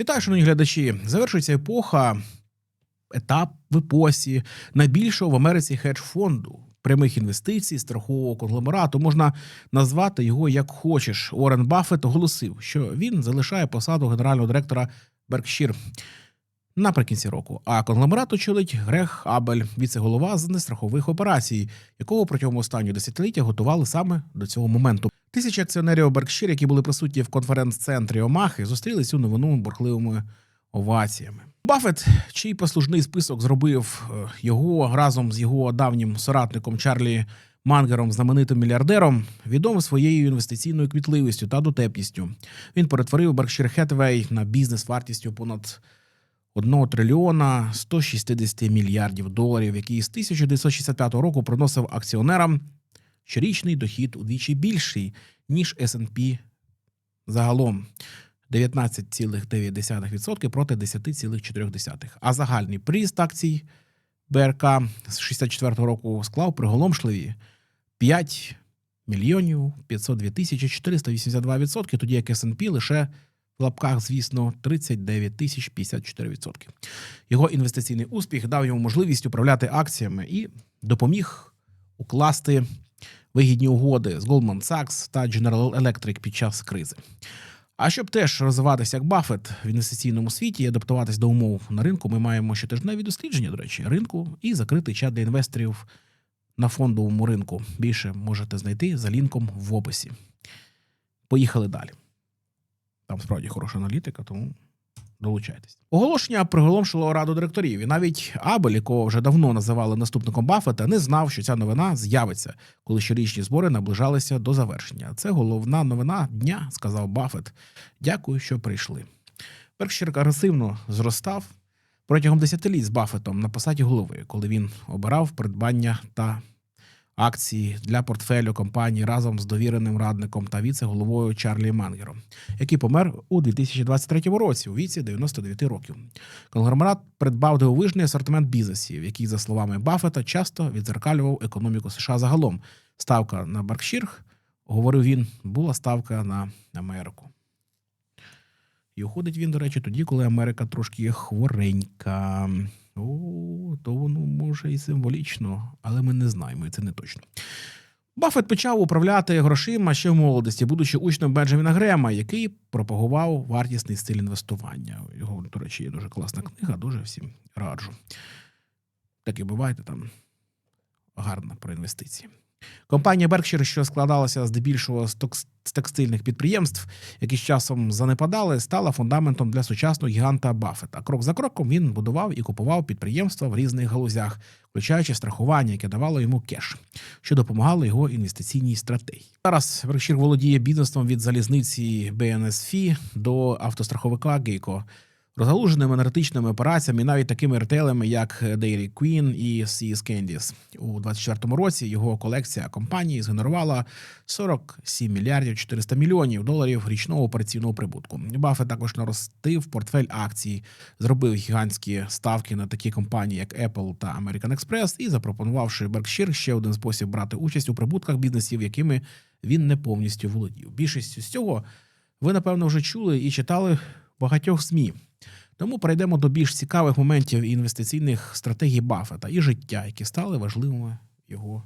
Вітаю, шановні глядачі. Завершується епоха, етап в епосі найбільшого в Америці хедж-фонду. Прямих інвестицій, страхового конгломерату можна назвати його як хочеш. Уоррен Баффет оголосив, що він залишає посаду генерального директора Berkshire наприкінці року. А конгломерат очолить Грег Абель, віце-голова з нестрахових операцій, якого протягом останнього десятиліття готували саме до цього моменту. Тисячі акціонерів Berkshire, які були присутні в конференц-центрі Омахи, зустріли цю новину бурхливими оваціями. Баффет, чий послужний список зробив е, його разом з його давнім соратником Чарлі Мангером, знаменитим мільярдером, відомий своєю інвестиційною квітливістю та дотепністю. Він перетворив Berkshire Hathaway на бізнес вартістю понад 1 трильйона 160 мільярдів доларів, який з 1965 року приносив акціонерам щорічний дохід удвічі більший, ніж S&P загалом 19,9% проти 10,4%. А загальний приріст акцій БРК з 64 року склав приголомшливі 5 мільйонів 502 тисячі 482%, тоді як S&P лише в лапках, звісно, 39 тисяч 54%. Його інвестиційний успіх дав йому можливість управляти акціями і допоміг укласти вигідні угоди з Goldman Sachs та General Electric під час кризи. А щоб теж розвиватися як Баффет в інвестиційному світі і адаптуватись до умов на ринку, ми маємо щотижневі дослідження, до речі, ринку і закритий чат для інвесторів на фондовому ринку. Більше можете знайти за лінком в описі. Поїхали далі. Там справді хороша аналітика, тому долучайтесь. Оголошення приголомшило раду директорів. І навіть Абель, якого вже давно називали наступником Баффета, не знав, що ця новина з'явиться, коли щорічні збори наближалися до завершення. Це головна новина дня, сказав Баффет. Дякую, що прийшли. Беркшир агресивно зростав протягом десятиліть з Баффетом на посаді голови, коли він обирав придбання та акції для портфелю компанії разом з довіреним радником та віце-головою Чарлі Мангером, який помер у 2023 році у віці 99 років. Конгломерат придбав дивовижний асортимент бізнесів, який, за словами Баффета, часто відзеркалював економіку США загалом. Ставка на Беркшир, говорив він, була ставка на Америку. І уходить він, до речі, тоді, коли Америка трошки хворенька. О, то воно може і символічно, але ми не знаємо, і це не точно. Баффет почав управляти грошима ще в молодості, будучи учнем Бенджаміна Грема, який пропагував вартісний стиль інвестування. Його, до речі, є дуже класна книга, дуже всім раджу. Так і бувайте там гарна про інвестиції. Компанія Berkshire, що складалася здебільшого з текстильних підприємств, які з часом занепадали, стала фундаментом для сучасного гіганта Баффета. Крок за кроком він будував і купував підприємства в різних галузях, включаючи страхування, яке давало йому кеш, що допомагало його інвестиційній стратегії. Зараз Berkshire володіє бізнесом від залізниці BNSF до автостраховика Geico, розгалуженими аналітичними операціями, навіть такими ретейлами, як Dairy Queen і Seas Candies. У 2024 році його колекція компаній згенерувала 47 мільярдів 400 мільйонів доларів річного операційного прибутку. Баффет також наростив портфель акцій, зробив гігантські ставки на такі компанії, як Apple та American Express, і запропонувавши Berkshire ще один спосіб брати участь у прибутках бізнесів, якими він не повністю володів. Більшість з цього ви напевно вже чули і читали багатьох ЗМІ. Тому перейдемо до більш цікавих моментів інвестиційних стратегій Баффета і життя, які стали важливими в його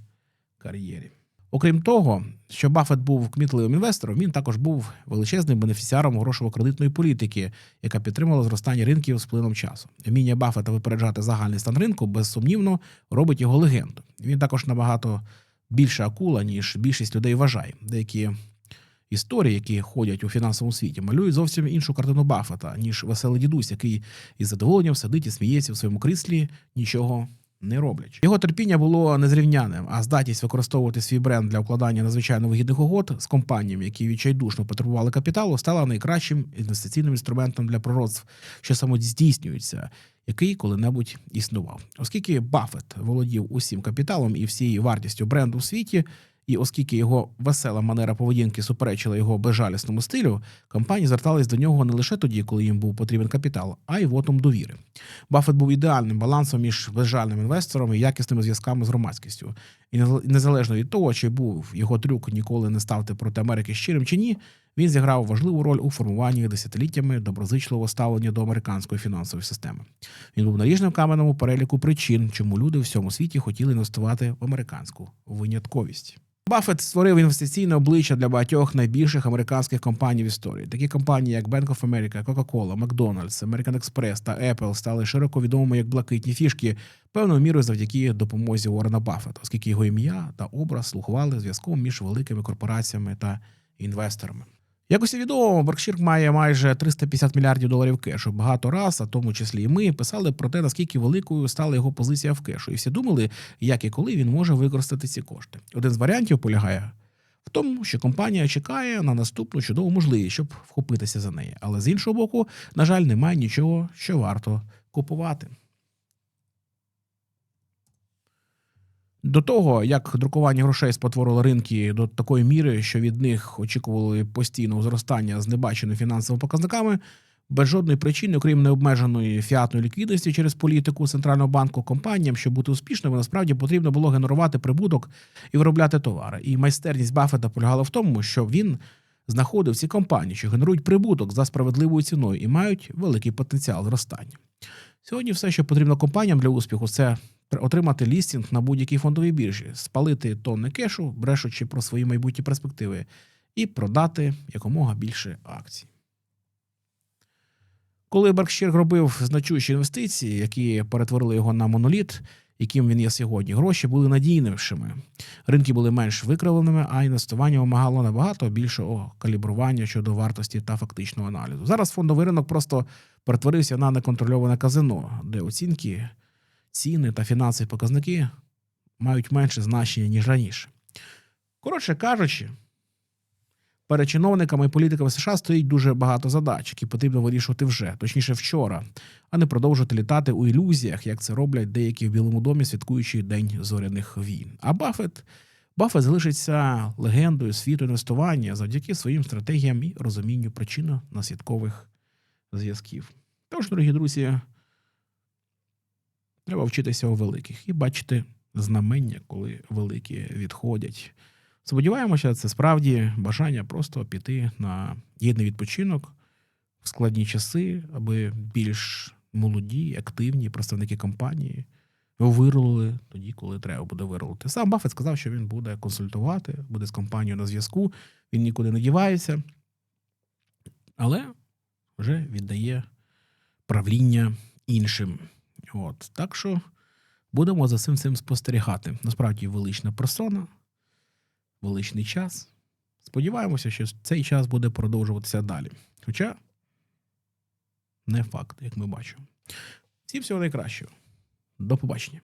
кар'єрі. Окрім того, що Баффет був кмітливим інвестором, він також був величезним бенефіціаром грошово-кредитної політики, яка підтримала зростання ринків з плином часу. Вміння Баффета випереджати загальний стан ринку безсумнівно робить його легенду. Він також набагато більша акула, ніж більшість людей вважає. Деякі історії, які ходять у фінансовому світі, малюють зовсім іншу картину Баффета, ніж веселий дідусь, який із задоволенням сидить і сміється в своєму кріслі, нічого не роблячи. Його терпіння було незрівняним, а здатність використовувати свій бренд для укладання надзвичайно вигідних угод з компаніями, які відчайдушно потребували капіталу, стала найкращим інвестиційним інструментом для пророцтв, що самоздійснюються, який коли-небудь існував. Оскільки Баффет володів усім капіталом і всією вартістю бренду у світі, і оскільки його весела манера поведінки суперечила його безжалісному стилю, компанії звертались до нього не лише тоді, коли їм був потрібен капітал, а й вотом довіри. Баффет був ідеальним балансом між безжальним інвестором і якісними зв'язками з громадськістю. І незалежно від того, чи був його трюк ніколи не ставте проти Америки щирим чи ні, Він зіграв важливу роль у формуванні десятиліттями доброзичливого ставлення до американської фінансової системи. Він був наріжним каменем у переліку причин, чому люди в всьому світі хотіли інвестувати в американську винятковість. Баффет створив інвестиційне обличчя для багатьох найбільших американських компаній в історії. Такі компанії, як Bank of America, Coca-Cola, McDonald's, American Express та Apple стали широко відомими як блакитні фішки, певною мірою завдяки допомозі Уоррена Баффета, оскільки його ім'я та образ слугували зв'язком між великими корпораціями та інвесторами. Як усі відомо, Berkshire має майже 350 мільярдів доларів кешу. Багато раз, а тому числі і ми, писали про те, наскільки великою стала його позиція в кешу, і всі думали, як і коли він може використати ці кошти. Один з варіантів полягає в тому, що компанія чекає на наступну чудову можливість, щоб вхопитися за неї. Але з іншого боку, на жаль, немає нічого, що варто купувати. До того, як друкування грошей спотворило ринки до такої міри, що від них очікували постійного зростання з небаченими фінансовими показниками, без жодної причини, окрім необмеженої фіатної ліквідності через політику центрального банку, компаніям, щоб бути успішними, насправді потрібно було генерувати прибуток і виробляти товари. І майстерність Баффета полягала в тому, що він знаходив ці компанії, що генерують прибуток за справедливою ціною і мають великий потенціал зростання. Сьогодні все, що потрібно компаніям для успіху, це отримати лістінг на будь-якій фондовій біржі, спалити тонни кешу, брешучи про свої майбутні перспективи, і продати якомога більше акцій. Коли Berkshire робив значущі інвестиції, які перетворили його на моноліт, яким він є сьогодні, гроші були надійнішими. Ринки були менш викривленими, а інвестування вимагало набагато більшого калібрування щодо вартості та фактичного аналізу. Зараз фондовий ринок просто перетворився на неконтрольоване казино, де оцінки, ціни та фінансові показники мають менше значення, ніж раніше. Коротше кажучи, перед чиновниками і політиками США стоїть дуже багато задач, які потрібно вирішувати вже, точніше вчора, а не продовжувати літати у ілюзіях, як це роблять деякі в Білому домі, святкуючи День зоряних війн. А Баффет, Баффет залишиться легендою світу інвестування завдяки своїм стратегіям і розумінню причинно-наслідкових зв'язків. Тож, дорогі друзі, треба вчитися у великих і бачити знамення, коли великі відходять. Сподіваємося, це справді бажання просто піти на гідний відпочинок в складні часи, аби більш молоді, активні представники компанії вирулили тоді, коли треба буде вирулити. Сам Баффет сказав, що він буде консультувати, буде з компанією на зв'язку, він нікуди не дівається, але вже віддає правління іншим. От так що будемо за цим цим спостерігати. Насправді велична персона величний час. Сподіваємося, що цей час буде продовжуватися далі. Хоча не факт, як ми бачимо. Всім всього найкращого. До побачення.